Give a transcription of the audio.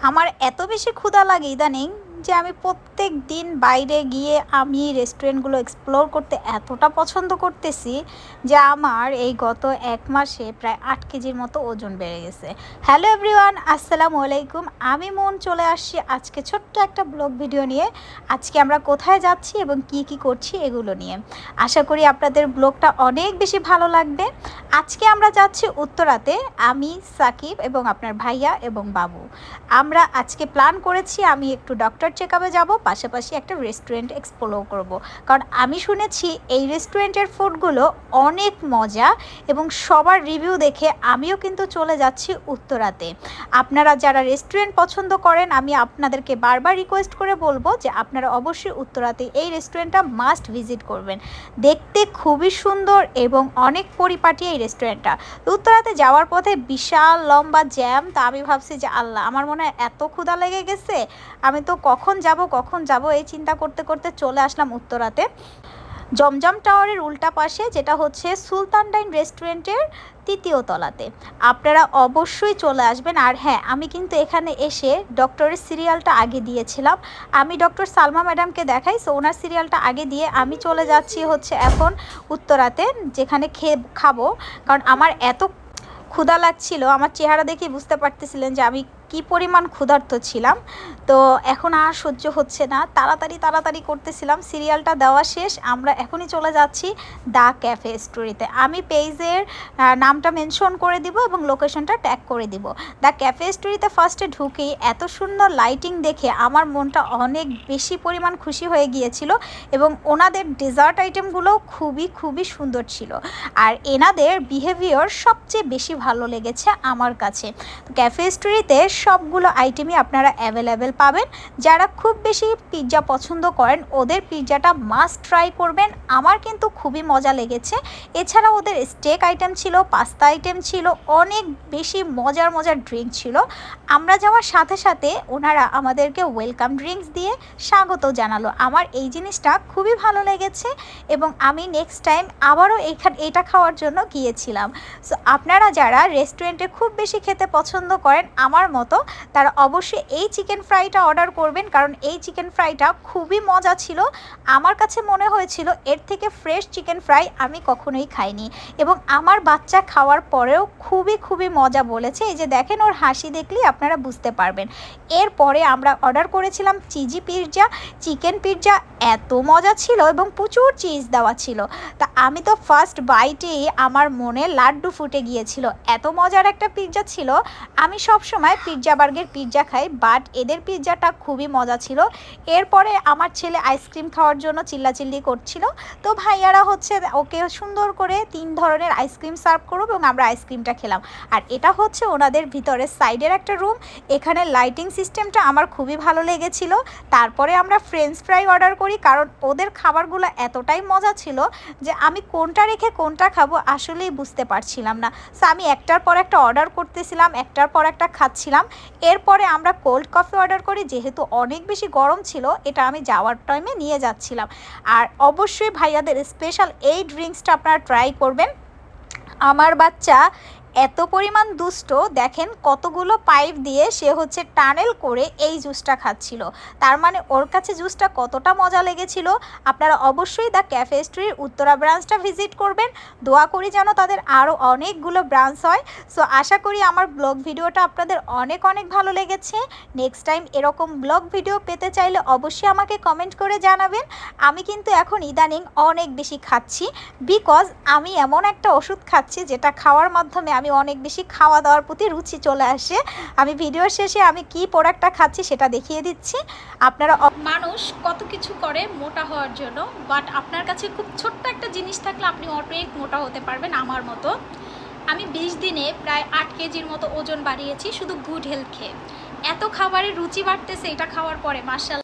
আমার এত বেশি ক্ষুধা লাগে ইদানিং যে আমি দিন বাইরে গিয়ে আমি রেস্টুরেন্টগুলো এক্সপ্লোর করতে এতটা পছন্দ করতেছি যে আমার এই গত এক মাসে প্রায় আট কেজির মতো ওজন বেড়ে গেছে। হ্যালো এভরিওয়ান আসসালামু আলাইকুম। আমি মন চলে আসছি আজকে ছোট্ট একটা ব্লগ ভিডিও নিয়ে। আজকে আমরা কোথায় যাচ্ছি এবং কি কি করছি এগুলো নিয়ে। আশা করি আপনাদের ব্লগটা অনেক বেশি ভালো লাগবে। আজকে আমরা যাচ্ছি উত্তরাতে, আমি, সাকিব এবং আপনার ভাইয়া এবং বাবু। আমরা আজকে প্ল্যান করেছি আমি একটু ডক্টর চেক আপে যাব পাশাপাশি একটা রেস্টুরেন্ট এক্সপ্লোর করব। কারণ আমি শুনেছি এই রেস্টুরেন্টের ফুডগুলো অনেক মজা এবং সবার রিভিউ দেখে আমিও কিন্তু চলে যাচ্ছি উত্তরাতে। আপনারা যারা রেস্টুরেন্ট পছন্দ করেন, আমি আপনাদেরকে বারবার রিকোয়েস্ট করে বলব যে আপনারা অবশ্যই উত্তরাতে এই রেস্টুরেন্টটা মাস্ট ভিজিট করবেন। দেখতে খুবই সুন্দর এবং অনেক পরিপাটি এই রেস্টুরেন্টটা উত্তরাতে যাওয়ার পথে বিশাল লম্বা জ্যাম তা আমি ভাবছি যে আল্লাহ, আমার মনে হয় এত ক্ষুধা লেগে গেছে, আমি তো কখন যাব, কখন যাব এই চিন্তা করতে করতে চলে আসলাম উত্তরাতে। জমজম টাওয়ারের উল্টা পাশে, যেটা হচ্ছে সুলতান ডাইন রেস্টুরেন্টের তৃতীয় তলাতে। আপনারা অবশ্যই চলে আসবেন। আর হ্যাঁ আমি কিন্তু এখানে এসে ডক্টরের সিরিয়ালটা আগে দিয়েছিলাম। আমি ডক্টর সালমা ম্যাডামকে দেখাই, সো ওনার সিরিয়ালটা আগে দিয়ে আমি চলে যাচ্ছি হচ্ছে এখন উত্তরাতে, যেখানে খেয়ে খাব। কারণ আমার এত ক্ষুধা লাগছিল, আমার চেহারা দেখে বুঝতে পারতেছিলেন যে আমি কি পরিমাণ ক্ষুধার্ত ছিলাম। তো এখন আর সহ্য হচ্ছে না। তাড়াতাড়ি তাড়াতাড়ি করতেছিলাম। সিরিয়ালটা দেওয়া শেষ। আমরা এখনই চলে যাচ্ছি দ্য ক্যাফে স্টোরিতে। আমি পেজের নামটা মেনশন করে দিব এবং লোকেশনটা ট্যাগ করে দিব। দ্য ক্যাফে স্টোরিতে ফার্স্টে ঢুকেই এত সুন্দর লাইটিং দেখে আমার মনটা অনেক বেশি পরিমাণ খুশি হয়ে গিয়েছিল এবং ওনাদের ডেজার্ট আইটেমগুলো খুবই খুবই সুন্দর ছিল। আর এনাদের বিহেভিয়ার সবচেয়ে বেশি ভালো লেগেছে আমার কাছে। ক্যাফে স্টোরিতে সবগুলো আইটেমই আপনারা অ্যাভেলেবেল পাবেন। যারা খুব বেশি পিৎজা পছন্দ করেন, ওদের পিৎজাটা মাস্ট ট্রাই করবেন। আমার কিন্তু খুবই মজা লেগেছে। এছাড়া ওদের স্টেক আইটেম ছিল পাস্তা আইটেম ছিল, অনেক বেশি মজার মজার ড্রিঙ্ক ছিল। আমরা যাওয়ার সাথে সাথে ওনারা আমাদেরকে ওয়েলকাম ড্রিঙ্কস দিয়ে স্বাগত জানালো। আমার এই জিনিসটা খুবই ভালো লেগেছে এবং আমি নেক্সট টাইম আবারও এইখান এটা খাওয়ার জন্য গিয়েছিলাম। সো আপনারা যারা রেস্টুরেন্টে খুব বেশি খেতে পছন্দ করেন, আমার মতো মতো, তারা অবশ্যই এই চিকেন ফ্রাইটা অর্ডার করবেন। কারণ এই চিকেন ফ্রাইটা খুবই মজা ছিল। আমার কাছে মনে হয়েছিল এর থেকে ফ্রেশ চিকেন ফ্রাই আমি কখনোই খাইনি। এবং আমার বাচ্চা খাওয়ার পরেও খুবই খুবই মজা বলেছে। এই যে দেখেন ওর হাসি দেখলেই আপনারা বুঝতে পারবেন। এরপরে আমরা অর্ডার করেছিলাম চিজি পিৎজা চিকেন পিৎজা এত মজা ছিল এবং প্রচুর চিজ দেওয়া ছিল। তা আমি তো ফার্স্ট বাইটেই আমার মনে লাড্ডু ফুটে গিয়েছিল। এত মজার একটা পিৎজা ছিল। আমি সব সময় পিৎজা বার্গের পিৎজা খাই বাট এদের পিৎজাটা খুবই মজা ছিল। এরপরে আমার ছেলে আইসক্রিম খাওয়ার জন্য চিল্লাচিল্লি করছিল। তো ভাইয়ারা হচ্ছে ওকে সুন্দর করে তিন ধরনের আইসক্রিম সার্ভ করব এবং আমরা আইসক্রিমটা খেলাম। আর এটা হচ্ছে ওনাদের ভিতরে সাইডের একটা রুম। এখানে লাইটিং সিস্টেমটা আমার খুবই ভালো লেগেছিল। তারপরে আমরা ফ্রেঞ্চ ফ্রাই অর্ডার করি, কারণ ওদের খাবারগুলো এতটাই মজা ছিল যে আমি কোনটা রেখে কোনটা খাব আসলেই বুঝতে পারছিলাম না। সো আমি একটার পর একটা অর্ডার করতেছিলাম, একটার পর একটা খাচ্ছিলাম। এরপরে আমরা কোল্ড কফি অর্ডার করি, যেহেতু অনেক বেশি গরম ছিল, এটা আমি যাওয়ার টাইমে নিয়ে যাচ্ছিলাম। আর অবশ্যই ভাইয়াদের স্পেশাল এই ড্রিঙ্কসটা আপনারা ট্রাই করবেন। আমার বাচ্চা এত পরিমাণ দুষ্ট, দেখেন কতগুলো পাইপ দিয়ে সে হচ্ছে টানেল করে এই জুসটা খাচ্ছিল। তার মানে ওর কাছে জুসটা কতটা মজা লেগেছিল? আপনারা অবশ্যই দ্য ক্যাফে স্ট্রির উত্তরা ব্রাঞ্চটা ভিজিট করবেন। দোয়া করি যেন তাদের আরও অনেকগুলো ব্রাঞ্চ হয়। সো, আশা করি আমার ব্লগ ভিডিওটা আপনাদের অনেক অনেক ভালো লেগেছে। নেক্সট টাইম এরকম ব্লগ ভিডিও পেতে চাইলে অবশ্যই আমাকে কমেন্ট করে জানাবেন। আমি কিন্তু এখন ইদানিং অনেক বেশি খাচ্ছি। বিকজ আমি এমন একটা ওষুধ খাচ্ছি যেটা খাওয়ার মাধ্যমে আমি অনেক বেশি খাওয়া দাওয়ার প্রতি রুচি চলে আসে। আমি ভিডিওর শেষে আমি কি প্রোডাক্টটা খাচ্ছি সেটা দেখিয়ে দিচ্ছি। আপনারা মানুষ কত কিছু করে মোটা হওয়ার জন্য বাট আপনার কাছে খুব ছোট্ট একটা জিনিস থাকলে আপনি অনেক মোটা হতে পারবেন আমার মতো। আমি বিশ দিনে প্রায় আট কেজির মতো ওজন বাড়িয়েছি শুধু গুড হেলথ খেয়ে। এত খাবারের রুচি বাড়তেছে এটা খাওয়ার পরে মার্শাল